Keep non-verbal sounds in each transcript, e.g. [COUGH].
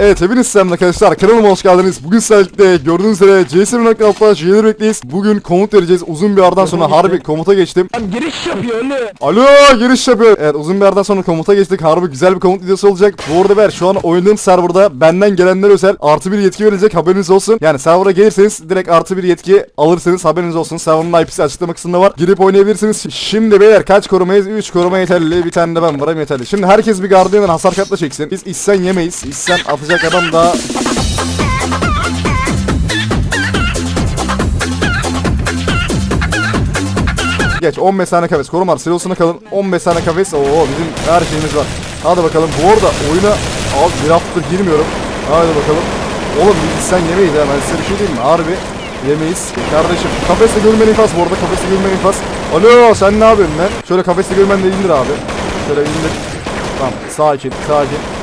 Evet hepiniz selam arkadaşlar kanalıma hoş geldiniz. Bugün sizlerle gördüğünüz üzere CS1.6'da Jailer bekleyiz. Bugün komut vereceğiz. Uzun bir aradan sonra harbi komuta geçtim. Lan giriş yapıyor öyle. Alo giriş yapıyor. Evet uzun bir aradan sonra komuta geçtik. Harbi güzel bir komut videosu olacak. Bu arada ver şu an oynadığım serverda benden gelenler özel artı bir yetki verilecek haberiniz olsun. Yani server'a gelirseniz direkt artı bir yetki alırsınız haberiniz olsun. Server'ın IP'si açıklama kısmında var. Girip oynayabilirsiniz. Şimdi beyler kaç korumayız? 3 koruma yeterli. Bir tane de ben varım yeterli. Şimdi herkes bir Guardian'dan hasar katla çeksin. Biz issen yemeyiz. İssen atacak adam daha Geç 15 tane kafes. Korumar silosuna kalın. 15 tane kafes. Oo bizim her şeyimiz var. Hadi bakalım. Bu arada oyuna al bir hafta girmiyorum. Hadi bakalım. Oğlum sen yemeyiz ha. Ben size bir şey diyeyim mi? Harbi yemeyiz. Kardeşim kafeste görmen infaz bu arada. Kafeste görmen infaz. Alo sen ne yapıyorsun lan? Şöyle kafeste görmen de indir abi. Şöyle indir. Tamam sakin sakin.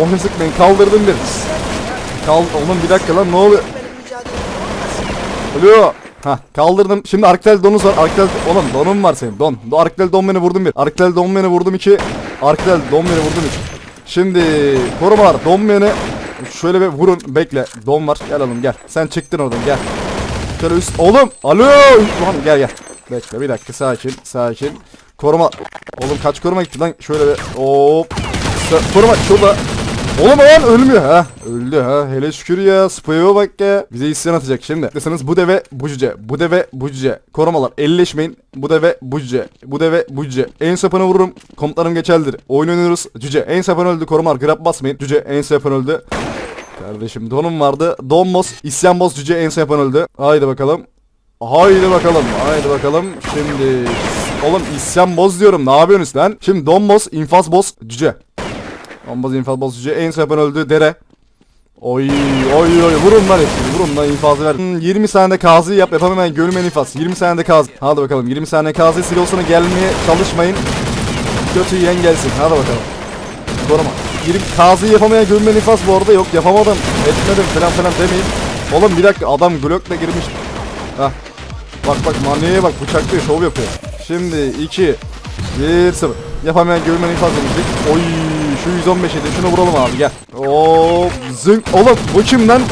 Boşa sıkmayın kaldırdım bir. Kal oğlum bir dakika lan ne oluyor? Alo. Ha kaldırdım. Şimdi Arkitel donuz var. Arkitel oğlum donun var senin. Don. Do Arkitel don beni vurdum bir. Arkitel don beni vurdum iki. Arkitel don beni vurdum üç. Şimdi korumalar don beni şöyle bir vurun. Bekle. Don var. Gel oğlum gel. Sen çıktın oradan gel. Şöyle üst. Oğlum. Alo. Lan gel gel. Bekle bir dakika sakin sakin. Koruma. Oğlum kaç koruma gitti lan? Şöyle bir. Hop. Koruma şurada. Oğlum lan ölmüyor ha. Öldü ha. Hele şükür ya. Spay'a bak ya. Bize isyan atacak şimdi. Deseniz bu deve bu cüce. Bu deve bu cüce. Korumalar elleşmeyin. Bu deve bu cüce. Bu deve bu cüce. En sapını vururum. Komutlarım geçerlidir. Oyun oynuyoruz. Cüce. En sapan öldü. Korumalar grab basmayın. Cüce en sapan öldü. Kardeşim donum vardı. Don boss. isyan boss cüce en sapan öldü. Haydi bakalım. Haydi bakalım. Haydi bakalım. Şimdi Oğlum isyan boz diyorum. Ne yapıyorsunuz lan? Şimdi don boss, infaz boss, cüce. Bombaz infaz bozucu en son yapan öldü dere. Oy oy oy vurun lan hepsini vurun lan infazı ver. Hmm, 20 saniyede kazı yap yapamayan görmeyen infaz. 20 saniyede kazı. Hadi bakalım 20 saniye kazı silosuna gelmeye çalışmayın. Kötü yiyen gelsin. Hadi bakalım. Koruma. 20 kazı yapamayan görmeyen infaz bu arada yok yapamadım. Etmedim falan falan demeyin. Oğlum bir dakika adam Glock'la girmiş. Hah. Bak bak manyağa bak bıçaklıyor şov yapıyor. Şimdi 2 1 0 Yapamayan görmeyen infaz demiştik. Oy şu 115 yedi şunu vuralım abi gel. Hop zınk. Oğlum bu kim lan?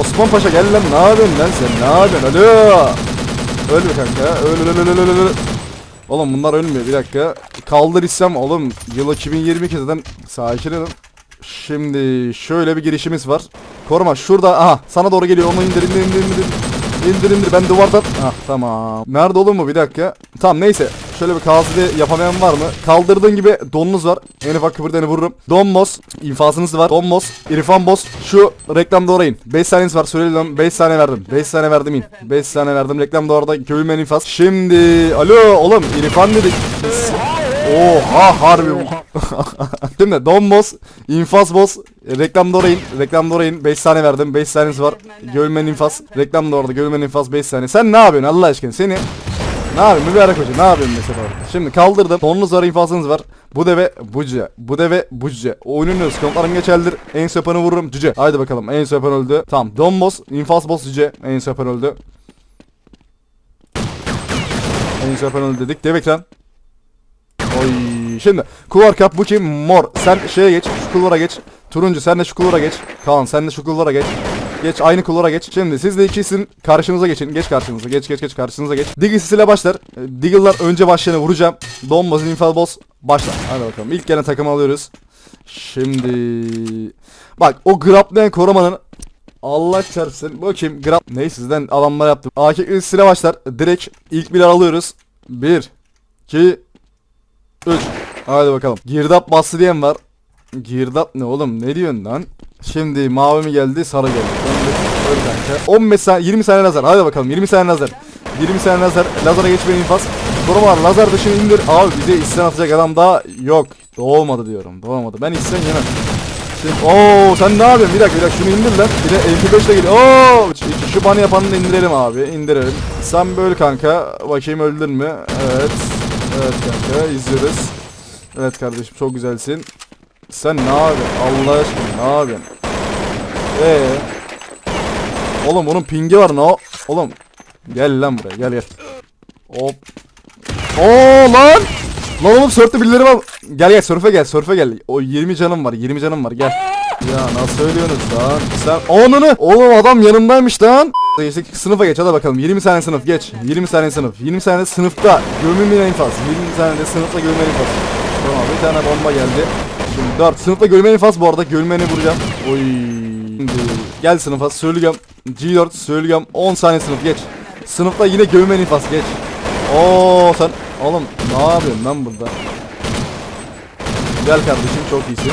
Osman Paşa gel lan ne yapıyorsun lan sen ne yapıyorsun alo. Öl be kanka öl öl öl öl öl. Oğlum bunlar ölmüyor bir dakika. Kaldır istem oğlum yıl 2022 zaten sakin olun. Şimdi şöyle bir girişimiz var. Koruma şurada aha sana doğru geliyor onu indir indir indir indir. İndir ben duvardan. Ah tamam. Nerede oğlum bu bir dakika. Tamam neyse. Şöyle bir kazide yapamayan var mı? Kaldırdığın gibi donunuz var. En ufak kıpırdağını vururum. Don boss. infazınız var. Don boss. İrfan boss. Şu reklamda orayın. 5 saniyeniz var. Söyleyeyim 5 saniye verdim. 5 saniye verdim in. 5 saniye verdim. Reklamda orada görülmeyen infaz. Şimdi. Alo oğlum İrfan dedik. Oha harbi. Şimdi [LAUGHS] Don Boss, infaz Boss, reklamda orayın, reklamda orayın. 5 saniye verdim, 5 saniyeniz var. Görmen infaz, reklamda orada, görmen infaz 5 saniye. Sen ne yapıyorsun Allah aşkına? Seni ne yapıyorsun mübarek hoca? Ne yapıyorsun mesela? Şimdi kaldırdım. Tonunuz var, infazınız var. Bu deve buca. Bu deve buca. Oynuyoruz. Kontlarım geçerlidir. En söpanı vururum. Cüce. Haydi bakalım. En söpen öldü. Tamam. Don Boss, infaz Boss cüce. En söpen öldü. En söpen öldü dedik. Dev ekran. Oy şimdi kulvar kap bu kim mor sen şeye geç şu kulvara geç turuncu sen de şu kulvara geç Kaan sen de şu kulvara geç Geç aynı kulvara geç. Şimdi siz de ikisin karşınıza geçin. Geç karşınıza. Geç geç geç karşınıza geç. Diggle ile başlar. E, Diggle'lar önce başlayanı vuracağım. Donbaz infal boss başla. Hadi bakalım. İlk gelen takımı alıyoruz. Şimdi bak o grappleyen korumanın Allah çarpsın. Bakayım grab ne sizden adamlar yaptım. AK ile başlar. Direkt ilk birer alıyoruz. 1 2 3 Hadi bakalım. Girdap bastı diyen var. Girdap ne oğlum? Ne diyorsun lan? Şimdi mavi mi geldi, sarı geldi. Kanka. 15 saniye, 20 saniye lazer. Hadi bakalım 20 saniye lazer. 20 saniye lazer. Lazera geçmeyin infaz. Koruma var. Lazer dışını indir. Abi bize isyan atacak adam daha yok. Doğmadı diyorum. Doğmadı. Ben isyan yemem. Şimdi, ooo sen ne yapıyorsun? Bir dakika bir dakika şunu indir lan. Bir de MP5 ile geliyor. Ooo şu, bana yapanını da indirelim abi. indirelim. Sen böyle kanka. Bakayım öldün mü? Evet. Evet kanka izliyoruz. Evet kardeşim çok güzelsin. Sen ne yapıyorsun? Allah aşkına ne yapıyorsun? Ee. Oğlum onun pingi var ne o? Oğlum gel lan buraya gel gel. Hop. Oo lan! Lan oğlum sörfte birileri var. Gel gel sörfe gel sörfe gel. O 20 canım var 20 canım var gel. Ya nasıl söylüyorsunuz lan? Sen onunu oğlum adam yanımdaymış lan. İşte sınıfa geç hadi bakalım. 20 saniye sınıf geç. 20 saniye sınıf. 20 saniye sınıfta. Gömülmeyen infaz 20 saniyede sınıfta gömülmeyen infaz Tamam bir tane bomba geldi. Şimdi 4 sınıfta gömülmeyen infaz bu arada. Gömülmeni vuracağım. Oy. Şimdi gel sınıfa. Söyleyeceğim G4 söyleyeceğim 10 saniye sınıf geç. Sınıfta yine gömülmeyen infaz geç. Oo sen oğlum ne yapıyorsun lan burada Gel kardeşim çok iyisin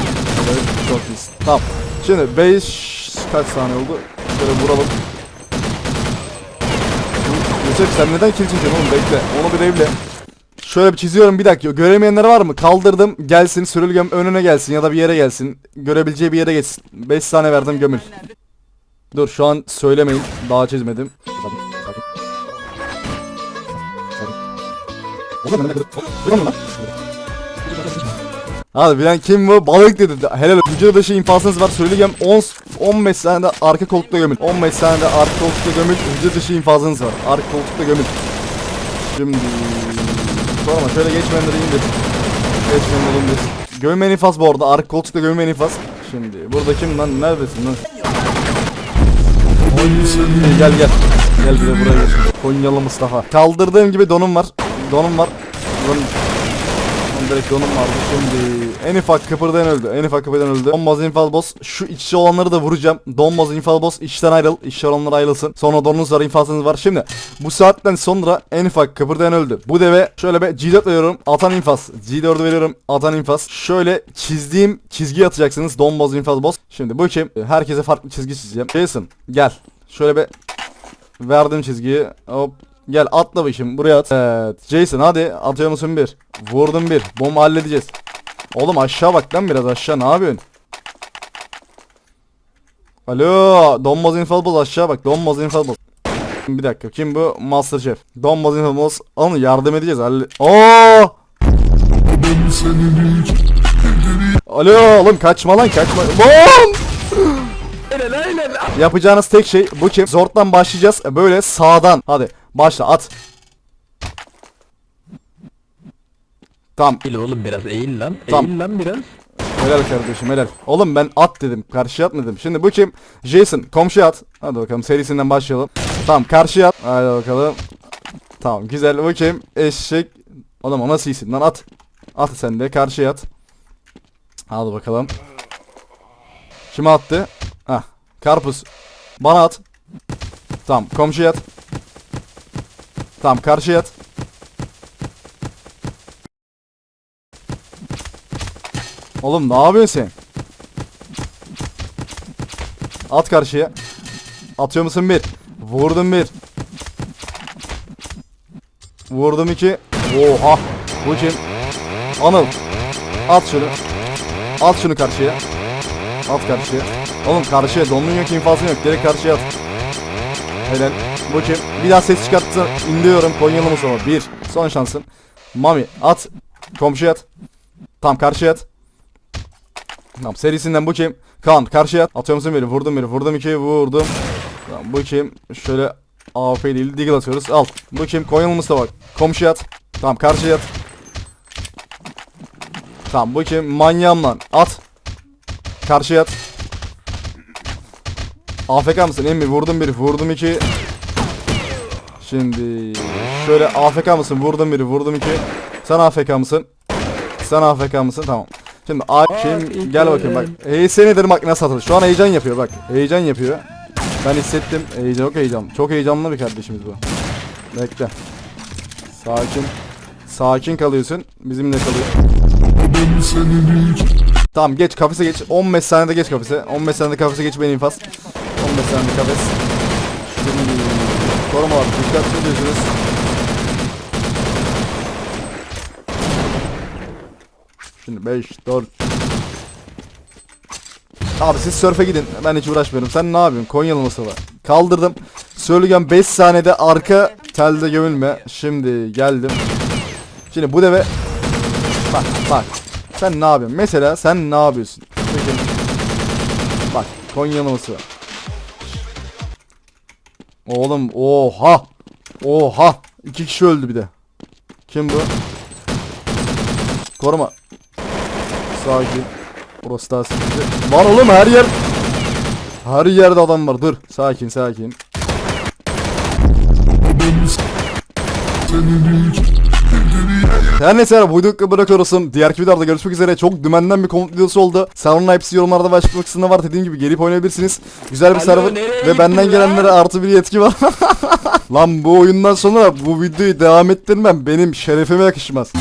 Evet çok iyisin Tamam Şimdi 5 kaç saniye oldu Şöyle vuralım Recep sen neden kill çekiyorsun oğlum bekle onu bir evle Şöyle bir çiziyorum bir dakika göremeyenler var mı? Kaldırdım gelsin sürülgem önüne gelsin ya da bir yere gelsin Görebileceği bir yere geçsin 5 saniye verdim gömül Dur şu an söylemeyin daha çizmedim Sakin, sakin. Sakin. Hadi bilen kim bu? Balık dedi. Helal. Vücuda dışı infazınız var. Söyleyeceğim 10 15 saniyede arka koltukta gömül. 15 saniyede arka koltukta gömül. Vücuda dışı infazınız var. Arka koltukta gömül. Şimdi Sorma şöyle geçmeyenleri indir. Geçmeyenleri indir. Gömmen infaz bu arada. Arka koltukta gömmen infaz. Şimdi burada kim lan? Neredesin lan? Oy, gel gel. Gel de buraya gel. Konyalı Mustafa. Kaldırdığım gibi donum var. Donum var. Donum. Direkt donum vardı şimdi. En ufak kıpırdayan öldü. En ufak kıpırdayan öldü. Donmaz infaz boss. Şu içi olanları da vuracağım. Donmaz infaz boss. İçten ayrıl. İçi olanlar ayrılsın. Sonra donunuz var infazınız var. Şimdi bu saatten sonra en ufak kıpırdayan öldü. Bu deve şöyle bir G4 veriyorum. Atan infaz. G4'ü veriyorum. Atan infaz. Şöyle çizdiğim çizgi atacaksınız. Donmaz infaz boss. Şimdi bu kim? Herkese farklı çizgi çizeceğim. Jason gel. Şöyle bir verdim çizgiyi. Hop Gel atla bakayım buraya at. Evet. Jason hadi atıyor musun bir? Vurdum bir. Bomba halledeceğiz. Oğlum aşağı bak lan biraz aşağı ne yapıyorsun? Alo Donmaz Infalbol aşağı bak Donmaz Infalbol Bir dakika kim bu? Masterchef Donmaz Infalbol Onu yardım edeceğiz halle Oo Alo oğlum kaçma lan kaçma Lan Yapacağınız tek şey bu kim? Zort'tan başlayacağız. Böyle sağdan. Hadi başla at. Tamam. Eğil oğlum biraz eğil lan. Tamam. Eğil lan biraz. Helal kardeşim helal. Oğlum ben at dedim. Karşıya at dedim. Şimdi bu kim? Jason. Komşuya at. Hadi bakalım serisinden başlayalım. Tamam karşıya at. Hadi bakalım. Tamam güzel. Bu kim? Eşek. Oğlum o nasıl iyisin lan at. At sen de karşıya at. Hadi bakalım. Kime attı? Hah. Karpuz. Bana at. Tamam komşuya at. Tamam karşıya at. Oğlum ne yapıyorsun sen? At karşıya. Atıyor musun bir? Vurdum bir. Vurdum iki. Oha. Bu kim? Anıl. At şunu. At şunu karşıya. At karşıya. Oğlum karşıya donun yok infazın yok. Direkt karşıya at. Helal. Bu kim? Bir daha ses çıkarttı. İndiriyorum. Konyalı Mustafa. Bir. Son şansın. Mami at. Komşuya at. Tam karşıya at. Tamam serisinden bu kim? Kaan karşıya at. Atıyor musun biri? Vurdum biri. Vurdum iki. Vurdum. Tamam bu kim? Şöyle AWP değil. Deagle atıyoruz. Al. Bu kim? Konyalı Mustafa. Komşuya at. Tamam karşıya at. Tamam bu kim? Manyağım lan. At. Karşıya at. AFK mısın emmi? Vurdum biri. Vurdum iki. Şimdi şöyle AFK mısın? Vurdum biri. Vurdum iki. Sen AFK mısın? Sen AFK mısın? Tamam. Şimdi A kim? Gel bakayım bak. HS nedir bak nasıl atılır. Şu an heyecan yapıyor bak. Heyecan yapıyor. Ben hissettim. Heyecan yok heyecan. Çok heyecanlı bir kardeşimiz bu. Bekle. Sakin. Sakin kalıyorsun. Bizimle kalıyor. Tamam geç kafese geç. 15 saniyede geç kafese. 15 saniyede kafese geç benim infaz. 15 saniyede kafes. Şimdi korumalar dikkatli ediyorsunuz. Şimdi 5 4 Abi siz sörfe gidin. Ben hiç uğraşmıyorum. Sen ne yapıyorsun? Konyalı Mustafa. Kaldırdım. Söyleyeceğim 5 saniyede arka telde gömülme. Şimdi geldim. Şimdi bu deve Bak bak. Sen ne yapıyorsun? Mesela sen ne yapıyorsun? Peki. Bak Konyalı Mustafa. Oğlum oha. Oha. İki kişi öldü bir de. Kim bu? Koruma. Sakin. Burası daha sıkıntı. Lan oğlum her yer her yerde adam var. Dur. Sakin sakin. Her neyse yani bu videoyu bırakıyoruz. Diğer videolarda görüşmek üzere. Çok dümenden bir komut videosu oldu. Server'ın hepsi yorumlarda ve açıklama kısmında var. Dediğim gibi gelip oynayabilirsiniz. Güzel bir Alo, server ve benden lan? gelenlere artı bir yetki var. [LAUGHS] Lan bu oyundan sonra bu videoyu devam ettirmem benim şerefime yakışmaz.